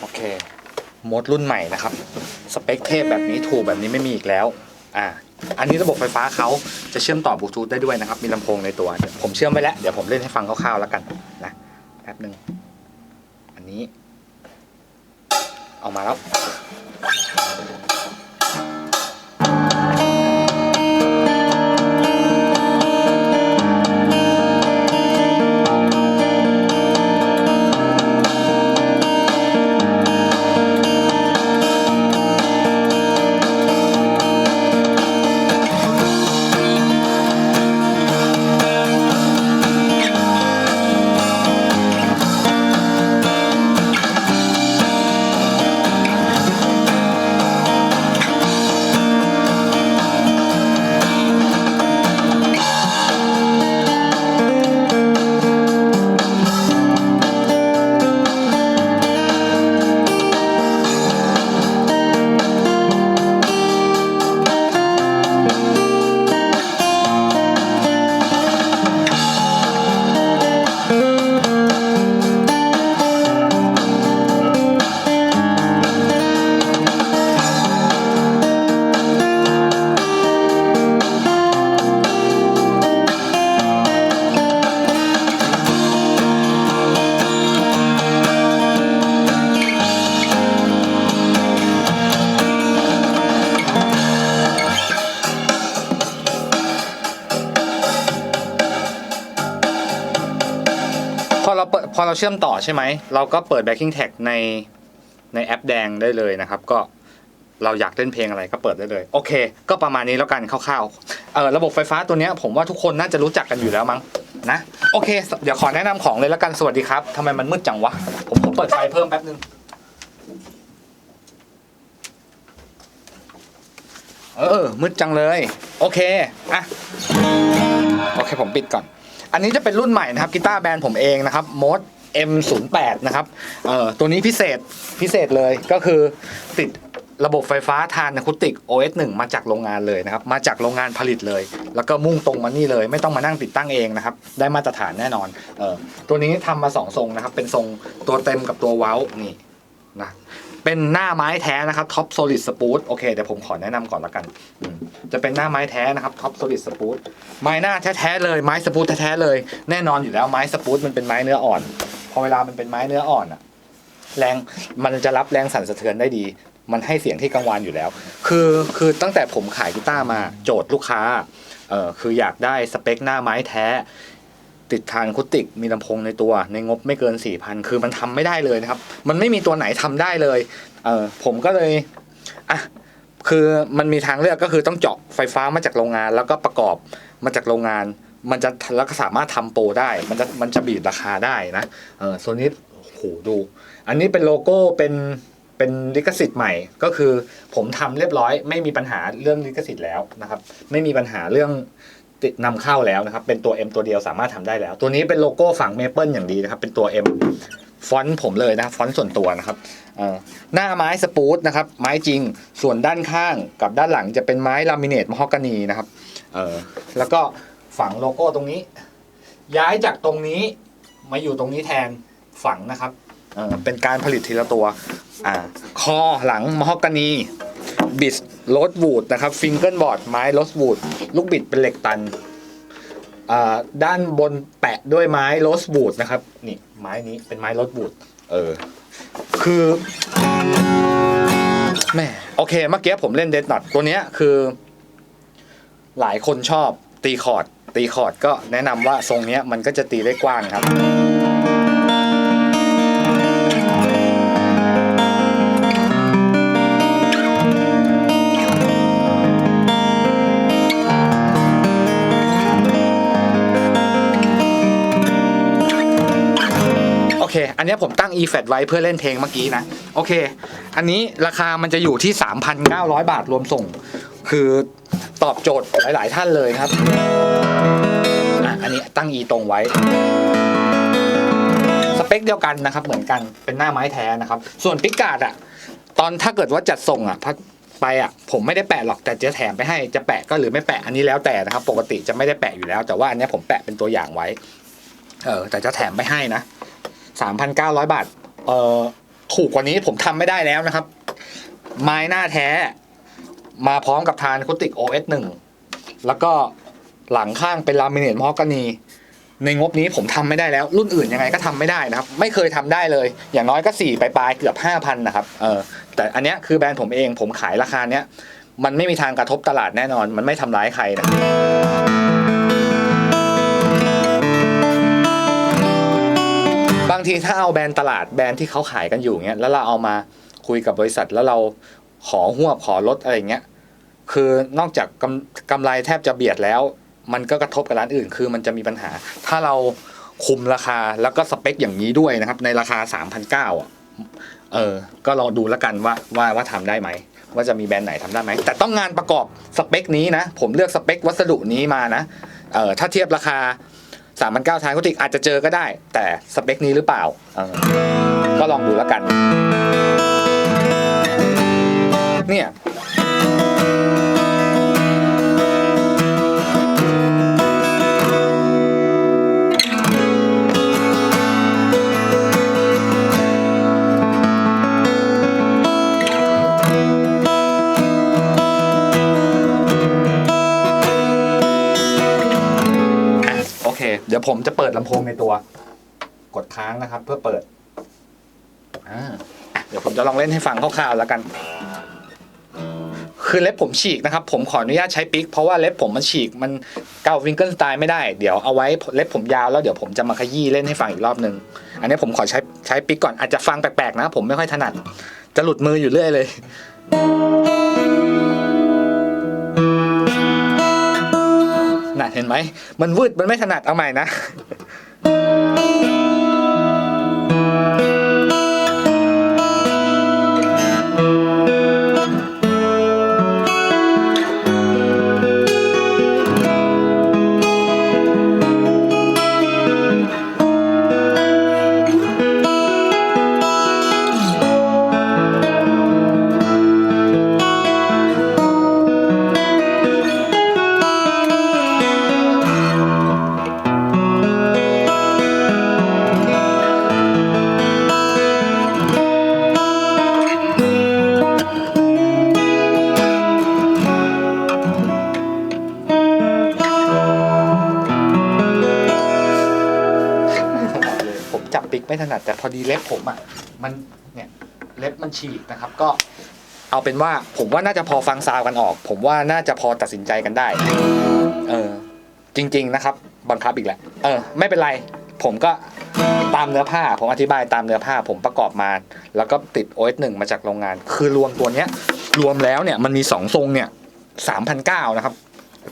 โอเคโมดรุ่นใหม่นะครับ สเปคเทพแบบนี้ถูกแบบนี้ไม่มีอีกแล้วอ่าอันนี้ระบบไฟฟ้าเขาจะเชื่อมต่อบลูทูธได้ด้วยนะครับ มีลำโพงในตัวเดี๋ยวผมเชื่อมไว้แล้ว เดี๋ยวผมเล่นให้ฟังคร่าวๆแล้วกันนะแป๊บหนึ่งอันนี้เอามาแล้ว พอเราเชื่อมต่อใช่ไหม เราก็เปิด backing tag ในในแอปแดงได้เลยนะครับ ก็เราอยากเล่นเพลงอะไรก็เปิดได้เลย โอเค ก็ประมาณนี้แล้วกันคร่าวๆเออระบบไฟฟ้าตัวนี้ผมว่าทุกคนน่าจะรู้จักกันอยู่แล้วมั้งนะโอเค เดี๋ยวขอแนะนำของเลยแล้วกันสวัสดีครับทำไมมันมืดจังวะ ผมขอเปิดไฟเพิ่มแป๊บนึงเออมืดจังเลย โอเคอะโอเคผมปิดก่อน อันนี้จะเป็นรุ่นใหม่นะครับกีตาร์แบรนด์ผมเองนะครับมด M08 นะครับเอ่อตัวนี้พิเศษพิเศษเลยก็คือติดระบบไฟฟ้าทานอะคูติก OS1 มาจากโรงงานเลยนะครับ มาจากโรงงานผลิตเลย แล้วก็มุ่งตรงมานี่เลย ไม่ต้องมานั่งติดตั้งเองนะครับ ได้มาตรฐานแน่นอนเออตัวนี้ทำมาสองทรงนะครับ เป็นทรงตัวเต็มกับตัวเว้านี่นะ เป็นหน้าไม้แท้นะครับท็อปโซลิดสปูตโอเคเดี๋ยวผมขอแนะนำก่อนละกัน จะเป็นหน้าไม้แท้นะครับท็อปโซลิดสปูตไม้หน้าแท้ๆเลยไม้สปูตแท้ๆเลย แน่นอนอยู่แล้วไม้สปูตมันเป็นไม้เนื้ออ่อน พอเวลามันเป็นไม้เนื้ออ่อนอะแรงมันจะรับแรงสั่นสะเทือนได้ดี มันให้เสียงที่กังวานอยู่แล้ว คือคือตั้งแต่ผมขายกีตาร์มาโจทย์ลูกค้าเออคืออยากได้สเปคหน้าไม้แท้ ติดทานคูติกมีลำโพงในตัว ในงบไม่เกิน4ี่พันคือมันทำไม่ได้เลยนะครับ มันไม่มีตัวไหนทำได้เลยเออผมก็เลยอะคือมันมีทางเลือกก็คือต้องเจาะไฟฟ้ามาจากโรงงาน แล้วก็ประกอบมาจากโรงงาน มันจะแล้วก็สามารถทำโปรได้ มันจะมันจะบีบราคาได้นะเออโซนี้โหดู อันนี้เป็นโลโก้เป็นเป็นลิขสิทธิ์ใหม่ก็คือผมทำเรียบร้อย ไม่มีปัญหาเรื่องลิขสิทธิ์แล้วนะครับ ไม่มีปัญหาเรื่อง นำเข้าแล้วนะครับ เป็นตัว M ตัวเดียวสามารถทำได้แล้ว ตัวนี้เป็นโลโก้ฝั่งเมเปิลอย่างดีนะครับ เป็นตัว M ฟอนต์ผมเลยนะฟอนต์ส่วนตัวนะครับหน้าไม้สปูตนะครับ ไม้จริงส่วนด้านข้างกับด้านหลังจะเป็นไม้ลามิเนตมะฮอกกานีนะครับเออแล้วก็ฝังโลโก้ตรงนี้ ย้ายจากตรงนี้มาอยู่ตรงนี้แทนฝังนะครับเออเป็นการผลิตทีละตัวอ่าคอหลังมะฮอกกานี บิดโรสวูดนะครับฟิงเกิลบอร์ดไม้โรสวูดลูกบิดเป็นเหล็กตันอ่าด้านบนแปะด้วยไม้โรสวูดนะครับ นี่ไม้นี้เป็นไม้โรสวูดเออ คือแม่โอเคเมื่อกี้ผมเล่นเดดนอตตัวเนี้ยคือ หลายคนชอบตีคอร์ดตีคอร์ดก็แนะนำว่าทรงเนี้ยมันก็จะตีได้กว้างครับ เค อันนี้ผมตั้ง e-fat ไว้เพื่อเล่นเพลงเมื่อกี้นะ โอเค อันนี้ราคามันจะอยู่ที่ 3,900 บาทรวมส่ง คือตอบโจทย์หลาย ๆ ท่านเลยครับอะอันนี้ตั้ง e ตรงไว้ สเปคเดียวกันนะครับ เหมือนกันเป็นหน้าไม้แท้นะครับ ส่วนปิกาดอะตอนถ้าเกิดว่าจัดส่งอะพักไปอะผมไม่ได้แปะหรอกแต่จะแถมไปให้จะแปะก็หรือไม่แปะอันนี้แล้วแต่นะครับ ปกติจะไม่ได้แปะอยู่แล้ว แต่ว่าอันนี้ผมแปะเป็นตัวอย่างไว้ เออแต่จะแถมไปให้นะ 3,900 บาท เอ่อถูกกว่านี้ผมทำไม่ได้แล้วนะครับ ไม้หน้าแท้ มาพร้อมกับทานคุติก OS 1 แล้วก็หลังข้างเป็นลามิเนตมอฮอกกานี ในงบนี้ผมทำไม่ได้แล้ว รุ่นอื่นยังไงก็ทำไม่ได้นะครับ ไม่เคยทำได้เลย อย่างน้อยก็สี่ปลายๆเกือบห้าพันนะครับเออแต่อันเนี้ยคือแบรนด์ผมเองผมขายราคาเนี้ยมันไม่มีทางกระทบตลาดแน่นอน มันไม่ทำร้ายใครนะางทีถ้าเอาแบรนด์ตลาดแบรนด์ที่เขาขายกันอยู่เงี้ยแล้วเราเอามาคุยกับบริษัทแล้วเราขอหวบขอลดอะไรเงี้ยคือนอกจากกำกำไรแทบจะเบียดแล้ว มันก็กระทบกับร้านอื่น คือมันจะมีปัญหา ถ้าเราคุมราคาแล้วก็สเปคอย่างนี้ด้วยนะครับ ในราคา 3,900อะเออก็ลองดูแล้วกันว่าว่าว่าทำได้ไหม ว่าจะมีแบรนด์ไหนทำได้ไหม แต่ต้องงานประกอบสเปคนี้นะ ผมเลือกสเปควัสดุนี้มานะเออถ้าเทียบราคา สามพันเก้าทายคุติกอาจจะเจอก็ได้ แต่สเปคนี้หรือเปล่า ก็ลองดูแล้วกัน ดี๋ยวผมจะเปิดลำโพงในตัว กดค้างนะครับ เพื่อเปิดอ่าอะเดี๋ยวผมจะลองเล่นให้ฟังคร่าวๆแล้วกัน คือเล็บผมฉีกนะครับ ผมขออนุญาตใช้ปิก เพราะว่าเล็บผมมันฉีกมันเกาวิงเกิลสไตล์ไม่ได้ เดี๋ยวเอาไว้เล็บผมยาวแล้วเดี๋ยวผมจะมาขยี้เล่นให้ฟังอีกรอบนึง อันนี้ผมขอใช้ใช้ปิกก่อนอาจจะฟังแปลกๆนะ ผมไม่ค่อยถนัด จะหลุดมืออยู่เรื่อยเลย เห็นไหม มันวืดมันไม่ถนัดเอาใหม่นะ เลยผมจับปิกไม่ถนัดแต่พอดีเล็บผมอะมันเนี่ยเล็บมันฉีกนะครับ ก็เอาเป็นว่าผมว่าน่าจะพอฟังซาวกันออก ผมว่าน่าจะพอตัดสินใจกันได้ เออ จริง ๆนะครับ บังคับอีกแล้วเออ ไม่เป็นไร ผมก็ตามเนื้อผ้า ผมอธิบายตามเนื้อผ้า ผมประกอบมา แล้วก็ติด OS 1มาจากโรงงาน คือรวมตัวเนี้ย รวมแล้วเนี่ยมันมีสองทรงเนี่ยสามพันเก้านะครับ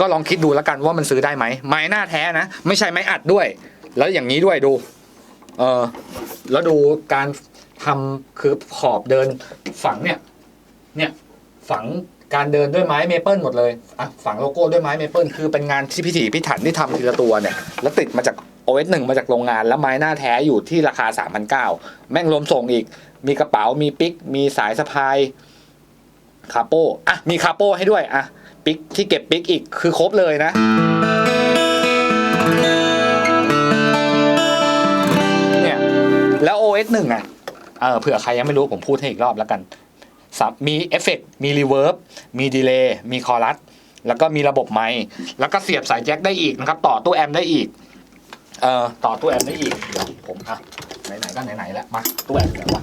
ก็ลองคิดดูแล้วกันว่ามันซื้อได้ไหมไม้หน้าแท้นะ ไม่ใช่ไม้อัดด้วย แล้วอย่างนี้ด้วยดู เออแล้วดูการทำคือขอบเดินฝังเนี่ย เนี่ยฝังการเดินด้วยไม้เมเปิลหมดเลยอะฝังโลโก้ด้วยไม้เมเปิลคือเป็นงานที่พิถีพิถันที่ทำทีละตัวเนี่ย แล้วติดมาจาก OS 1มาจากโรงงาน แล้วไม้หน้าแท้อยู่ที่ราคา3,900แม่งรวมส่งอีก มีกระเป๋ามีปิก มีสายสะพายคาโป้อะมีคาโป้ให้ด้วยอะปิกที่เก็บปิกอีกคือครบเลยนะ แล้ว OS 1อะเออเผื่อใครยังไม่รู้ผมพูดให้อีกรอบแล้วกัน มีเอฟเฟกมีรีเวิร์บมีดีเลย์มีคอรัสแล้วก็มีระบบไมค์แล้วก็เสียบสายแจ็คได้อีกนะครับ ต่อตู้แอมป์ได้อีกเอ่อต่อตู้แอมป์ได้อีกเดี๋ยวผมอะไหนๆก็ไหนๆแล้วมาตู้แอมป์อยู่ไหนวะ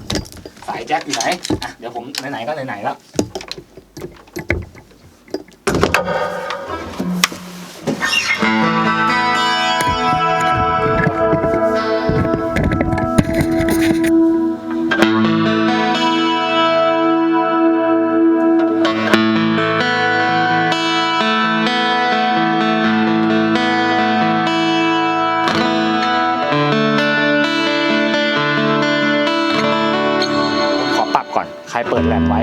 สายแจ็คอยู่ไหนอะเดี๋ยวผมไหนๆก็ไหนๆแล้ว รับก่อนใครเปิดแลมไว้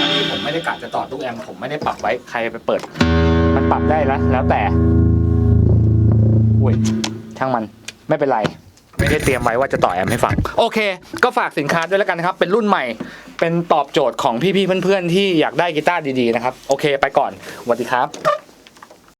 อันนี้ผมไม่ได้กะจะต่อตู้แอมผมไม่ได้ปรับไว้ใครไปเปิด มันปรับได้แล้วแล้วแต่อุ้ยช่างมันไม่เป็นไร ไม่ได้เตรียมไว้ว่าจะต่อแอมให้ฟัง โอเค ก็ฝากสินค้าด้วยแล้วกันนะครับ เป็นรุ่นใหม่ เป็นตอบโจทย์ของพี่ๆเพื่อนๆที่อยากได้กีตาร์ดีๆนะครับ โอเค ไปก่อนสวัสดีครับ